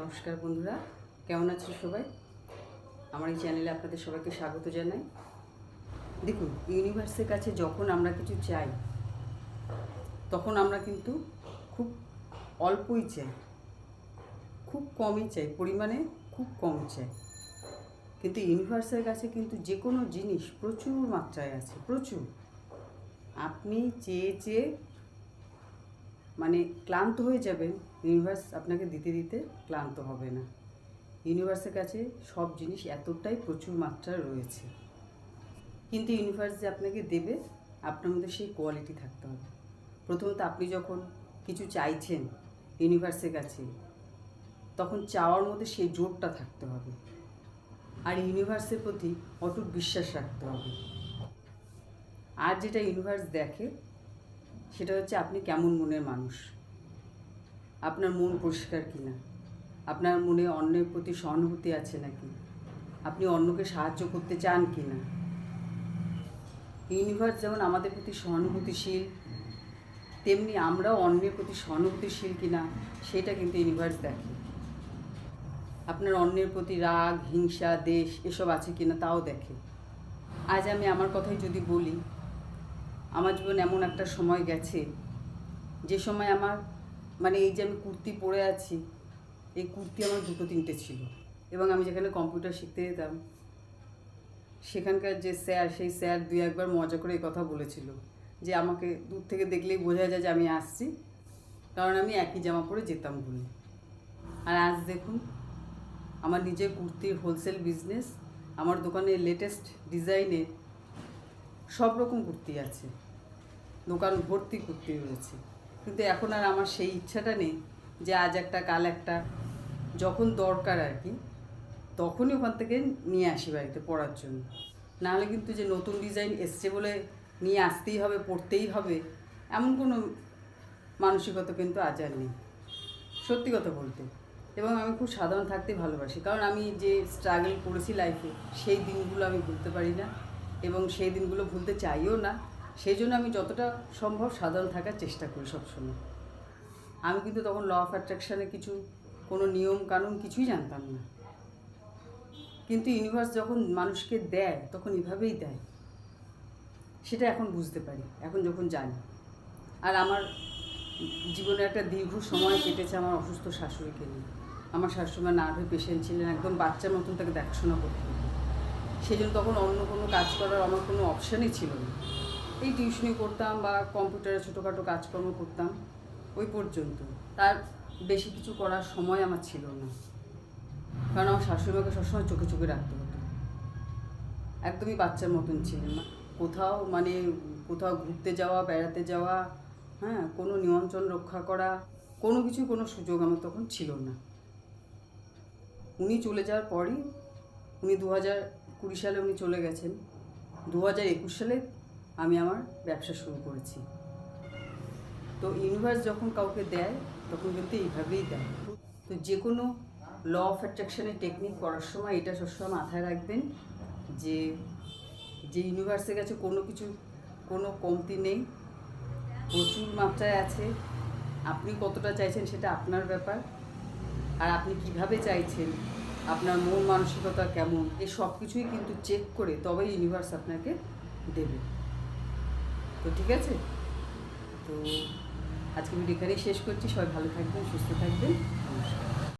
নমস্কার বন্ধুরা, কেমন আছো সবাই? আমার এই চ্যানেলে আপনাদের সবাইকে স্বাগত জানাই। দেখুন ইউনিভার্সের কাছে যখন আমরা কিছু চাই, তখন আমরা কিন্তু খুব অল্পই চাই। খুব কমই চাই, পরিমাণে খুব কম চাই। কিন্তু ইউনিভার্সের কাছে কিন্তু যে কোনো জিনিস প্রচুর মাত্রায় আছে, প্রচুর। আপনি চেয়ে চেয়ে মানে ক্লান্ত হয়ে যাবেন ইউনিভার্স আপনাকে দিতে দিতে ক্লান্ত হবে না। ইউনিভার্সের কাছে সব জিনিস এতটাই প্রচুর মাত্রায় রয়েছে। কিন্তু ইউনিভার্স যে আপনাকে দেবে, আপনার মধ্যে সেই কোয়ালিটি থাকতে হবে। প্রথমত আপনি যখন কিছু চাইছেন ইউনিভার্সের কাছে, তখন চাওয়ার মধ্যে সেই জোরটা থাকতে হবে। আর ইউনিভার্সের প্রতি অটুট বিশ্বাস রাখতে হবে। আর যেটা ইউনিভার্স দেখে সেটা হচ্ছে আপনি কেমন মনের মানুষ? আপনার মন পরিষ্কার কিনা? আপনার মনে অন্যের প্রতি সহানুভূতি আছে নাকি? আপনি অন্যকে সাহায্য করতে চান কি না ইউনিভার্স যেমন আমাদের প্রতি সহানুভূতিশীল, তেমনি আমরাও অন্যের প্রতি সহানুভূতিশীল কিনা, সেটা কিন্তু ইউনিভার্স দেখে। আপনার অন্যের প্রতি রাগ, হিংসা, দেশ, এসব আছে কিনা তাও দেখে। আজ আমি আমার কথাই যদি বলি আমার জীবন এমন একটা সময় গেছে, যে সময় আমার মানে এই যে আমি কুর্তি পরে আছি, এই কুর্তি আমার দুটো তিনটে ছিল এবং আমি যেখানে কম্পিউটার শিখতে যেতাম, সেখানকার যে স্যার, সেই স্যার দুই একবার মজা করে এই কথা বলেছিল, যে আমাকে দূর থেকে দেখলেই বোঝা যায় যে আমি আসছি, কারণ আমি একই জামা পরে যেতাম বলে। আর আজ দেখুন, আমার নিজের কুর্তির হোলসেল বিজনেস আমার দোকানে লেটেস্ট ডিজাইনের সব রকম কুর্তি আছে। দোকান ভর্তি করতে রয়েছে কিন্তু এখন আর আমার সেই ইচ্ছাটা নেই যে আজ একটা, কাল একটা, যখন দরকার আর কি, তখনই ওখান থেকে নিয়ে আসি বাড়িতে পড়ার জন্য। নাহলে কিন্তু যে নতুন ডিজাইন এসছে বলে নিয়ে আসতেই হবে, পড়তেই হবে, এমন কোনো মানসিকতা কিন্তু আজ আর নেই। সত্যি কথা বলতে। এবং আমি খুব সাধারণ থাকতে ভালোবাসি। কারণ আমি যে স্ট্রাগল করেছি লাইফে সেই দিনগুলো আমি ভুলতে পারি না এবং সেই দিনগুলো ভুলতে চাইও না। সেই জন্য আমি যতটা সম্ভব সাধারণ থাকার চেষ্টা করি সবসময়। আমি কিন্তু তখন ল অফ অ্যাট্রাকশানে কিছু, কোনো নিয়ম কানুন কিছুই জানতাম না। কিন্তু ইউনিভার্স যখন মানুষকে দেয়, তখন এভাবেই দেয়। সেটা এখন বুঝতে পারি, এখন যখন জানি। আর আমার জীবনে একটা দীর্ঘ সময় কেটেছে আমার অসুস্থ শাশুড়িকে নিয়ে। আমার শাশুড়িমা নার্ভের পেশেন্ট ছিলেন, একদম বাচ্চার মতন তাকে দেখাশোনা করতে সেই জন্য তখন অন্য কোনো কাজ করার আমার কোনো অপশানই ছিল না। এই টিউশনি করতাম বা কম্পিউটারে ছোটোখাটো কাজকর্ম করতাম, ওই পর্যন্ত। তার বেশি কিছু করার সময় আমার ছিল না। কারণ আমার শাশুড়িমাকে সবসময় চোখে চোখে রাখতে হতো। একদমই বাচ্চার মতন ছিলেন না। কোথাও মানে কোথাও ঘুরতে যাওয়া, বেড়াতে যাওয়া হ্যাঁ কোনো নিয়ন্ত্রণ রক্ষা করা, কোনো কিছু, কোনো সুযোগ আমার তখন ছিল না। উনি চলে যাওয়ার পরই, উনি দু হাজার কুড়ি সালে উনি চলে গেছেন। দু হাজার একুশ সালে আমি আমার ব্যবসা শুরু করেছি। তো ইউনিভার্স যখন কাউকে দেয়, তখন কিন্তু এইভাবেই দেয়। তো যে কোনো ল অফ অ্যাট্রাকশনের টেকনিক করার সময় এটা সবসময় মাথায় রাখবেন যে যে ইউনিভার্সের কাছে কোনো কিছু, কোনো কমতি নেই, প্রচুর মাত্রায় আছে, আপনি কতটা চাইছেন সেটা আপনার ব্যাপার, আর আপনি কীভাবে চাইছেন, আপনার মন মানসিকতা কেমন, এই সব কিছুই কিন্তু চেক করে তবে ইউনিভার্স আপনাকে দেবে। তো ঠিক আছে? তো আজকে ভিডিও এখানেই শেষ করছি। সবাই ভালো থাকবেন সুস্থ থাকবেন।